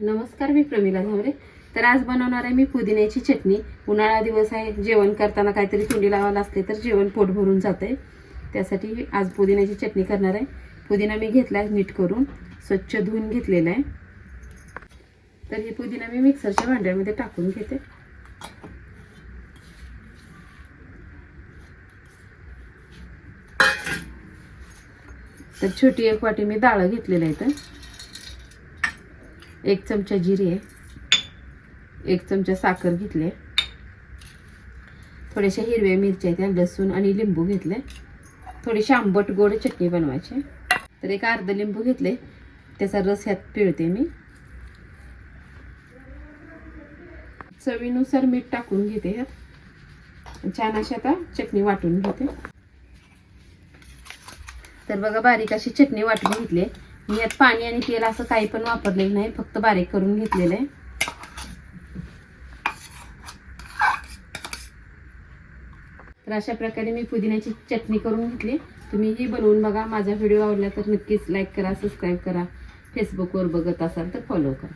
नमस्कार मी प्रमिला झावरे. तर आज बनवणार आहे मी पुदिन्याची चटणी. उन्हाळा दिवस आहे जेवण करताना काहीतरी तोंडी लावायला असते तर जेवण पोट भरून जाते त्यासाठी आज पुदिन्याची चटणी करणार आहे. पुदिना मी घेतला आहे नीट करून स्वच्छ धुवून घेतलेला आहे. तर ही पुदिना मी मिक्सरच्या भांड्यामध्ये टाकून घेते. तर छोटी एक वाटी मी डाळ घेतलेलं आहे तर एक चमचा जिरे एक चमचा साखर घेतले. थोड्याशा हिरव्या मिरच्या त्या लसूण आणि लिंबू घेतले. थोडीशी आंबट गोड चटणी बनवायची. तर एक अर्ध लिंबू घेतले. त्याचा रस ह्यात पिळते मी. चवीनुसार मीठ टाकून घेते ह्यात. छान अशी आता चटणी वाटून घेते. तर बघा बारीक अशी चटणी वाटून घेतली. आहे. मी यात पाणी आणि तेल असं काही पण वापरलेलं नाही फक्त बारीक करून घेतलेलं आहे. तर अशा प्रकारे मी पुदिन्याची चटणी करून घेतली. तुम्हीही बनवून बघा. माझा व्हिडिओ आवडला तर नक्कीच लाईक करा सबस्क्राईब करा. फेसबुकवर बघत असाल तर फॉलो करा.